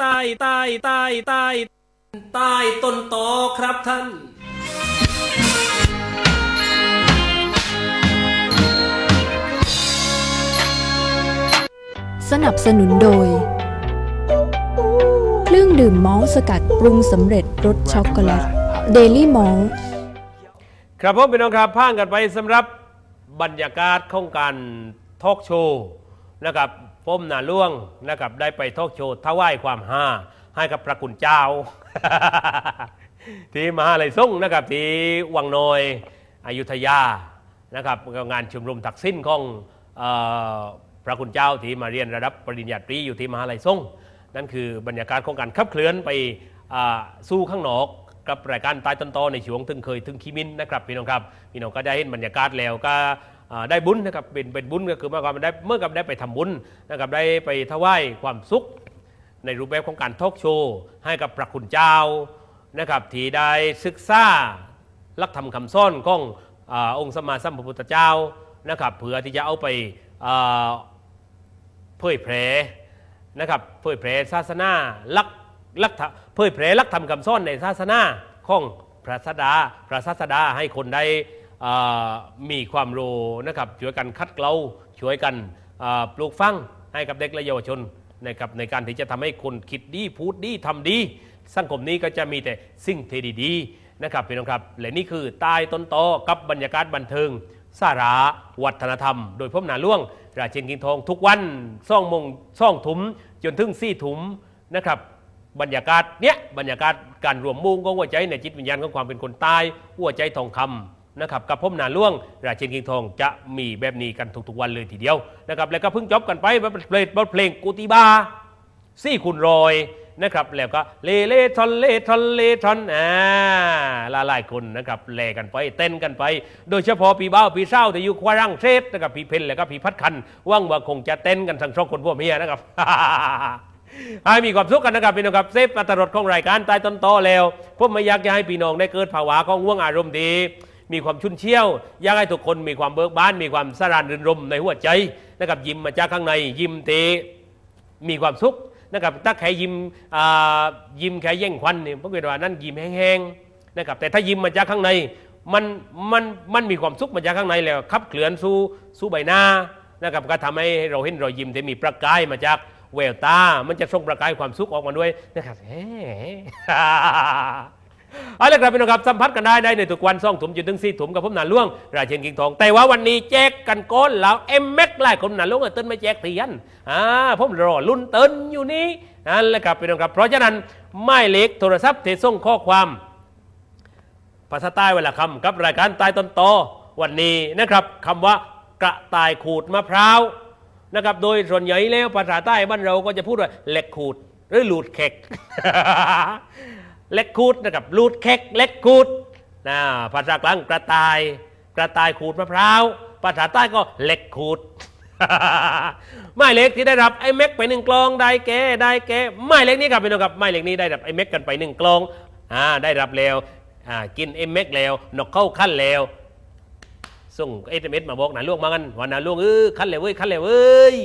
ใต้ใต้ใต้ใต้ใต้ต้นตอครับท่านสนับสนุนโดย เครื่องดื่มมอลต์สกัดปรุงสำเร็จรสช็อกโกแลตเดลี่มอลต์ครับผมเป็นน้องครับพ่างกันไปสำหรับบรรยากาศของการทอล์กโชว์นะครับ ผมนาล่วงนะครับได้ไปทอกโชว์ถวายความฮาให้กับพระคุณเจ้า ที่มหาลัยส่งนะครับที่วังน้อยอยุธยานะครับงานชุมนุมตักสิ้นของออพระคุณเจ้าที่มาเรียนระดับปริญญาตรีอยู่ที่มหาลัยส่งนั่นคือบรรยากาศของการขับเคลื่อนไปสู้ข้างนอกกับรายการใต้ต้นตอในช่วงถึงเคยถึงขีมินนะครับพี่น้องครับพี่น้องก็ได้เห็นบรรยากาศแล้วก็ ได้บุญนะครับเป็นเป็นบุญก็คือเมื่อก่อนได้เมื่อกับได้ไปทำบุญนะครับได้ไปถวายความสุข ในรูปแบบของการทอกโชว์ให้กับพระคุณเจ้านะครับที่ได้ศึกษาลักธรรมคำสอนของอองค์สมมาสัมพุทธเจ้านะครับเพื่อที่จะเอาไปเผยแพร่นะครับเผยแพร่ศาสนาลักลักเผยแพร่ลักธรรมคำสอนในศาสนาของพระสดาพระศาสดาให้คนได้ มีความรู้นะครับช่วยกันคัดเกลาช่วยกันปลูกฝังให้กับเด็กและเยาวชนนะครับในการที่จะทำให้คนคิดดีพูดดีทำดี สังคมนี้ก็จะมีแต่สิ่งที่ดีๆนะครับพี่น้องครับและนี่คือใต้ต้นตอกับบรรยากาศบันเทิงสาระวัฒนธรรม โดยพบหนาล่วง ราชินกิงทองทุกวันซ่องมงซ่องถุมจนถึงสี่ถุมนะครับบรรยากาศเนี้ยบรรยากาศการรวมมุ่งของหัวใจในจิตวิญญาณของความเป็นคนใต้หัวใจทองคำ นะครับกับพบหนาล่วง ราชินกิงทองจะมีแบบนี้กันทุกๆวันเลยทีเดียวนะครับแล้วก็เพิ่งจบกันไปบทเพลงเพลงกุติบาซี่คุณรอยนะครับแล้วก็เลเลทอนเลทอนเลทอนอ่าลายหลายๆคนนะครับแลกันไปเต้นกันไป โดยเฉพาะพี่เบ้าพี่เศร้าที่อยู่ควารังเทศนะครับพี่เพนแล้วก็พี่พัดคันว่างว่าคงจะเต้นกันทั้งสองคนพวกเมียนะครับให้มีความสุขกันนะครับพี่น้องครับเซฟอัตรสของรายการใต้ต้นโตแล้วผมไม่อยากจะให้พี่น้องได้เกิดภาวะของง่วงอารมณ์ดี มีความชุ่นเชี่ยว อยากให้ทุกคนมีความเบิกบาน มีความสรานรื่นรมในหัวใจนะครับยิ้มมาจากข้างในยิ้มเตมีความสุขนะครับถ้าใครยิ้มยิ้มแค่แย่งควันเนี่ยผมคิดว่านั่นยิ้มแห้งๆนะครับแต่ถ้ายิ้มมาจากข้างในมันมันมันมีความสุขมาจากข้างในแล้วขับเคลื่อนสู่สู่ใบหน้านะครับก็ทำให้เราเห็นรอยยิ้มที่มีประกายมาจากแววตา มันจะส่งประกายความสุขออกมาด้วยนะครับเฮ้ เอาละครับพี่น้องครับสัมผัสกันได้ในทุกวันซ่องถุมจนถึงสี่ถุมกับผมหนาล่วงราเชนกิงทอง แต่ว่าวันนี้แจกกันก้อนแล้วเอ็มแม็กไล่คนหนาล่วงเติ้นไม่แจกเทียนอ่าผมรอลุ้นเติ้นอยู่นี้นั่นแหละครับพี่น้องครับ เพราะฉะนั้นไม่เล็กโทรศัพท์ที่ส่งข้อความภาษาใต้เวลาคำกับรายการใต้ต้นตวันนี้นะครับคำว่ากระต่ายขูดมะพร้าวนะครับโดยส่วนใหญ่แล้วภาษาใต้บ้านเราก็จะพูดว่าเหล็กขูดหรือหลูดเข็ก เล็กคูดนะครับลูดเค็กเล็กคูดนะภาษากลางกระต่าย กระต่ายขูดมะพร้าวภาษาใต้ก็เล็กขูดไม่เล็กที่ได้รับไอ้เม็กไปหนึ่งกลองได้แก่ได้แก่ไม่เล็กนี้ครับพี่น้องครับไม่เล็กนี้ได้รับไอ้เม็กกันไปหนึ่งกลองอ่าได้รับแล้วอ่ากินไอ้เม็กแล้วนกเข้าขั้นแล้ว ส่งเอสเอ็มเอสมาบอกนะลูกมากันวันนะลูกเออขันเลยเว้ยขันเลยเว้ย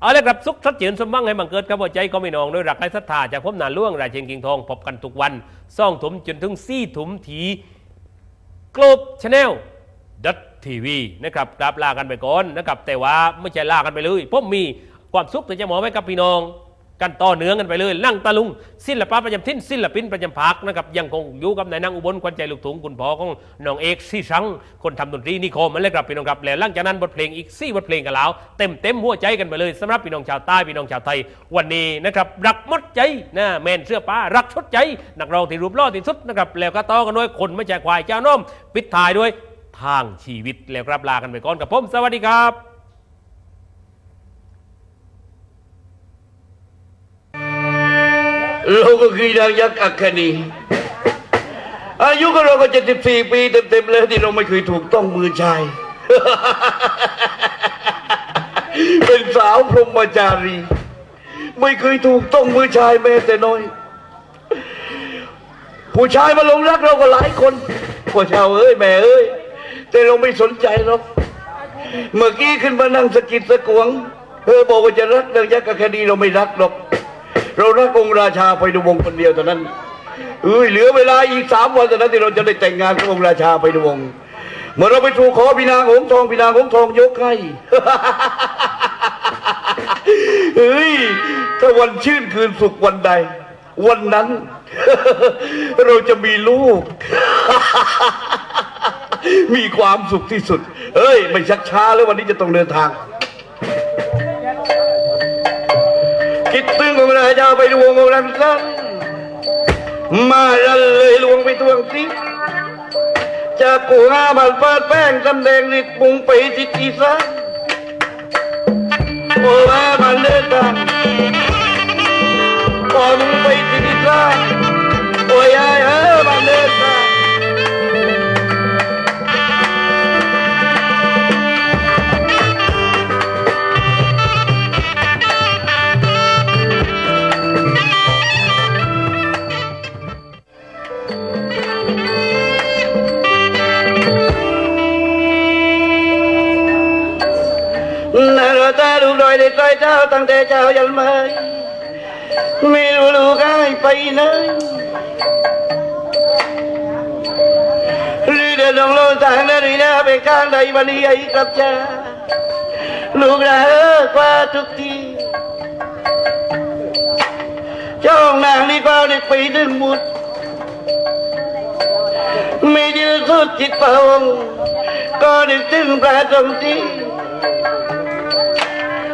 เอาเลยครับสุขชัดเจนสมบังให้บังเกิดกับหัวใจก็ไม่นองด้วยรักและศรัทธาจากพบนาล่วงราเชนกิงทองพบกันทุกวันซ่องถุมจนถึงซี่ถุมถีกลบชาแนลดัตทีวีนะครับกราบลากันไปก่อนนะครับแต่ว่าไม่ใช่ลากันไปเลยผมมีความสุขที่จะมอบให้กับพี่น้อง กันต่อเนื้องกันไปเลยนั่งตะลุงศิลปะประจำทิ้นศิลปินประจำภาคนะครับยังคงอยู่กับนายนางอุบลควันใจลูกถุงคุณพ่อของน้องเอกซีสังคนทำดนตรีนิโคมมันเลยครับพี่น้องครับแล้วหลังจากนั้นบทเพลงอีกสี่บทเพลงกันแล้วเต็มเต็มหัวใจกันไปเลยสำหรับพี่น้องชาวใต้พี่น้องชาวไทย วันนี้นะครับรักมดใจนะแมนเสื้อป้ารักชดใจนักร้องที่รูปล่อที่สุดนะครับแล้วก็ต่อกันด้วยคนไม่ใช่ควายเจ้าน้อมปิดท้ายด้วยทางชีวิตแล้วครับลากันไปก่อนกับผมสวัสดีครับ เราก็คือนางยักษ์อัคคณีอายุของเราก็74ปีเต็มๆแล้วที่เราไม่เคยถูกต้องมือชาย เป็นสาวพรหมจารี ไม่เคยถูกต้องมือชายแม้แต่น้อย ผู้ชายมาลงรักเราก็หลายคนพ่อช้าเอ้ยแม่เอ้ย แต่เราไม่สนใจหรอกเมื่อกี้ขึ้นมานั่งสกิดสะกวงเธอบอกว่าจะรักนางยักษ์อัคคณีเราไม่รักหรอก เรารักองค์ราชาไปดูวงคนเดียวเท่านั้นเอ้ยเหลือเวลาอีกสามวันเท่านั้นที่เราจะได้แต่งงานกับองค์ราชาไปดูวงเมื่อเราไปถูกขอพี่นางหงทองพี่นางหงทองยกให้เฮ้ยถ้าวันชื่นคืนสุขวันใด วันนั้น เราจะมีลูก มีความสุขที่สุดเอ้ย ไม่ชักช้าแล้ววันนี้จะต้องเดินทาง คิดตึงของราชาไปดวงของรันสันมาลันเลยลวงไปทวงสิจากกูหาบันฟาดแป้งสำแดงฤทธิ์ปุงไปจิตอีสานโอ้ว่ามันเดินทา ตาลูกลอยในใจเจ้าตั้งแต่เจ้ายันไม่ไม่รู้ลูกหายไปไหนหรือเดินลงโลกทางนั้นหรือนาไปข้างใดวันนี้ไอ้กับเจ้าลูกรักกว่าทุกทีจ้องนางนี่ก็ได้ไปถึงบุตรไม่ดื้อสุดจิตพระองค์ก็ได้ถึงพระทรงที่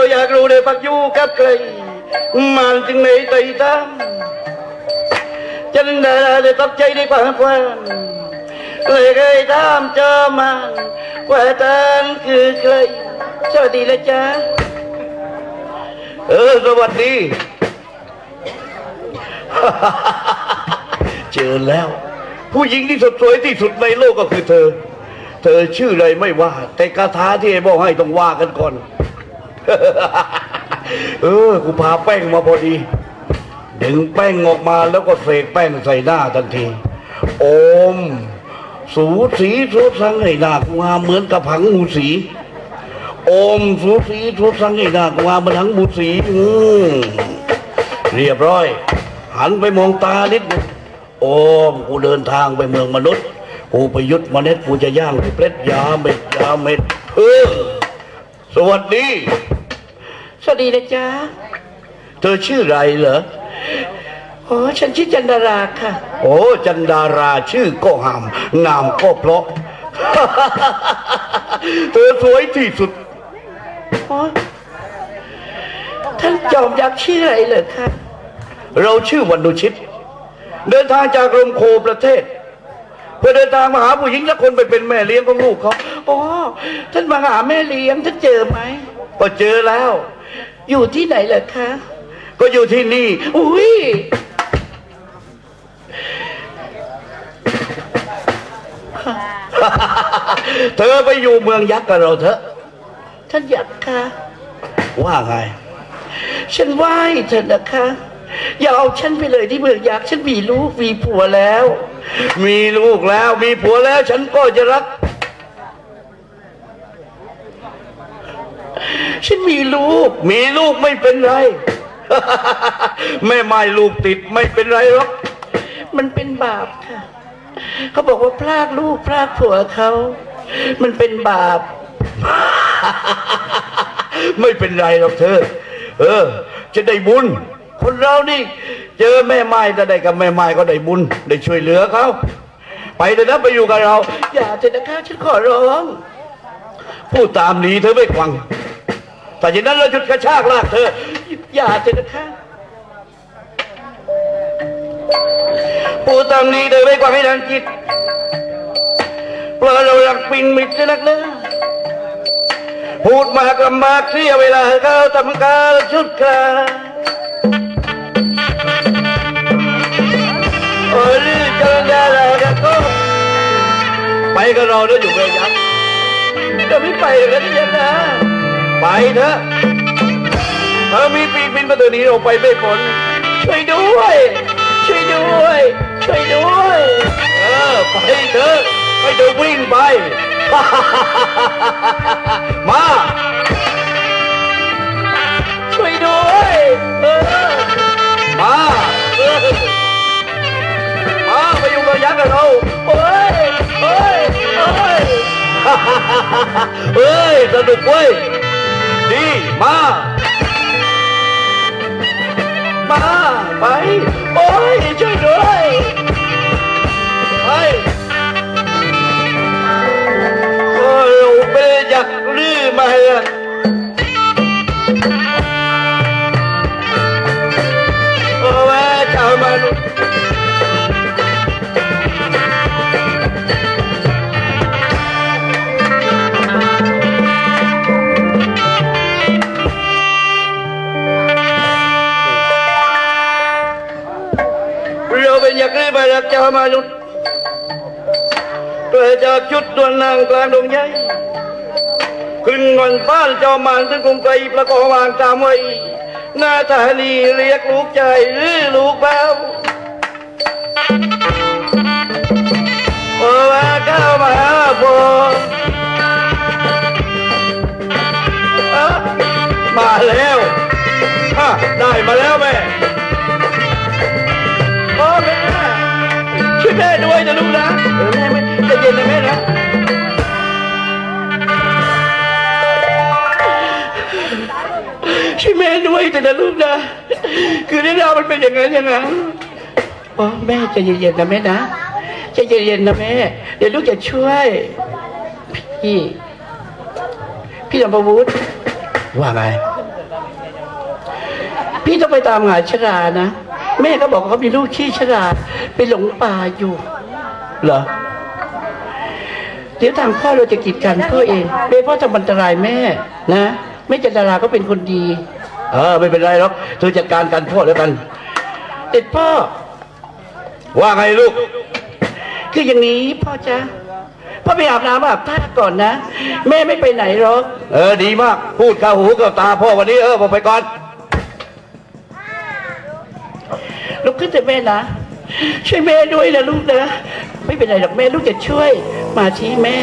ชื่ออะไรเราอยากรู้เลยปักอยู่กับใครมันจึงไม่ไต่ตามฉันได้ได้ตัดใจในความฝันเลยเคยถามเจอมันว่าท่านคือใครสวัสดีนะจ๊ะเออสวัสดีเจอแล้ว ผู้หญิงที่สดสวยที่สุดในโลกก็คือเธอ เธอชื่ออะไรไม่ว่า แต่คาถาที่ไอ้บอกให้ต้องว่ากันก่อน เออ กูพาแป้งมาพอดี ดึงแป้งออกมาแล้วก็เสกแป้งใส่หน้าทันที โอม สูสีสุสังให้หน้ากูงาเหมือนกับผังหมูสี โอมสูสีสุสังให้หน้ากูงาเหมือนผังหมูสีอืมเรียบร้อย หันไปมองตานิดนึงโอมกูเดินทางไปเมืองมนุษย์ กูไปยุดเมล็ดกูจะย่างเปล็ดยาเม็ดยาเม็ดเออ สวัสดี สวัสดีนะจ๊ะ เธอชื่ออะไรเหรอ อ๋อ ฉันชื่อจันดาราค่ะ โอ้ จันดาราชื่อก็หามนามก็เพราะ เธอสวยที่สุด อ๋อ ท่านจอมยักษ์ชื่ออะไรเหรอคะ เราชื่อวันดุชิต เดินทางจากกรมโคประเทศ เพื่อเดินทางมาหาผู้หญิงสักคนไปเป็นแม่เลี้ยงของลูกเขา อ๋อท่านมาหาแม่เลี้ยงท่านเจอไหมก็เจอแล้ว อยู่ที่ไหนเหรอคะ ก็อยู่ที่นี่ อุ้ยเธอไปอยู่เมืองยักษ์กับเราเถอะท่านยักษ์คะว่าไง ฉันไหว้เถอะนะคะ อย่าเอาฉันไปเลยที่เมืองยักษ์ฉันมีลูกมีผัวแล้ว มีลูกแล้วมีผัวแล้ว ฉันก็จะรัก ฉันมีลูก มีลูกไม่เป็นไร แม่ไม่ลูกติดไม่เป็นไรหรอก มันเป็นบาปค่ะ เขาบอกว่าพรากลูกพรากผัวเขา มันเป็นบาป ไม่เป็นไรหรอกเธอ เออ จะได้บุญ คนเรานี่เจอแม่ไม้จะได้กับแม่ไม้ก็ได้บุญ ได้ช่วยเหลือเขาไปเถอะนะไปอยู่กับเรา อย่าเถอะนะคะฉันขอร้อง พูดตามนี้เธอไม่ฟัง แต่อย่างนั้นเราจุดกระชากลากเธอ อย่าเถอะนะคะพูดตามนี้เธอไม่ฟังให้ทันจิตเพราะเรารักปินมิตรนักนะพูดมากลำบากเสียเวลาเขาทำการชุดกลาโอ้ยเจอได้แล้วก็ไปกับเราแล้วอยู่เวยักจะไม่ไปกันยังนะ ไปเถอะเธอมีปีกบินมาตัวนี้เราไปไม่พ้นช่วยด้วย ช่วยด้วย ช่วยด้วย เออ ไปเถอะไม่จะวิ่งไป มา ช่วยด้วยเออมาเออมาไปอยู่กับยักษ์กับเราเฮ้ยเฮ้ยเฮ้ยเฮ้ยสนุกเว้ย ดีมา มา ไป โอ้ยช่วยด้วย เราเป็นอยากรีบมากเจ้ามาลุเกิดจากชุดตัวนางกลางดงใหญ่ขึ้นเงินฟ้านเจ้ามานถึงกรุงไกลประกอบวางตามไว้หน้าตานีเรียกลูกใจหรือลูกเบาโอ้ว่าเข้ามาหาพ่อมาแล้วฮะได้มาแล้วแม่ ช่วยแม่ด้วยแต่นะลูกนะ คือเรื่องราวมันเป็นอย่างนั้นอย่างนั้นอ๋อแม่ใจะเย็นๆนะแม่นะใจะเย็นๆนะแม่ เดี๋ยวลูกจะช่วย พี่ พี่ธรรมวุฒิว่าไง พี่ต้องไปตามหาชรานะ แม่ก็บอกว่าเขามีลูกชื่อชราไปหลงป่าอยู่ เหรอเดี๋ยวทางพ่อเราจะกีดกันพ่อเองเบพ่อทำอันตรายแม่นะ แม่จันดาราก็เป็นคนดี เออไม่เป็นไรหรอกเธอจัดการกันพ่อแล้วกันเด็ดพ่อ ว่าไงลูก คืออย่างนี้พ่อจ๊ะพ่อไปอาบน้ำอาบท่าก่อนนะ แม่ไม่ไปไหนหรอกเออดีมาก พูดเข้าหูเข้าตาพ่อวันนี้เออผมไปก่อนลุกขึ้นเถอะแม่นะ ช่วยแม่ด้วยนะลูกนะ ไม่เป็นไรหรอกแม่ลูกจะช่วย มาชี้แม่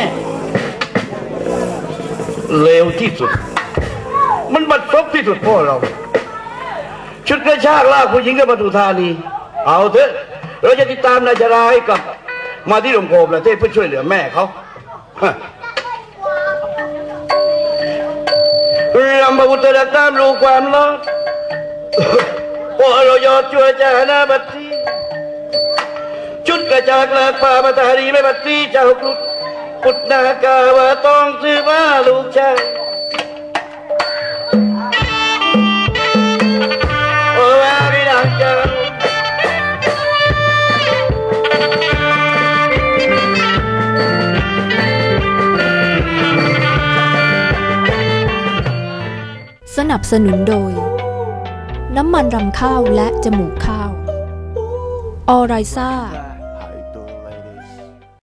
เลวที่สุด มันบัดซบที่สุดพ่อเรา ชุดกระชากลากผู้หญิงกับปทุธานี เอาเถอะเราจะติดตามนายจราให้กลับ มาที่โรงโพประเทศเพื่อช่วยเหลือแม่เขาเรื่องพระพุทธเจ้ารู้ความรอดพอเรายอดช่วยจาหน้าบัดซีชุดกระจากลากป่ามาตาดีไม่บัดซีเจ้ากรุดปุดนากาว่าต้องซื้อมาลูกชาย นับสนุนโดย น้ำมันรำข้าวและจมูกข้าว ออไรซ่า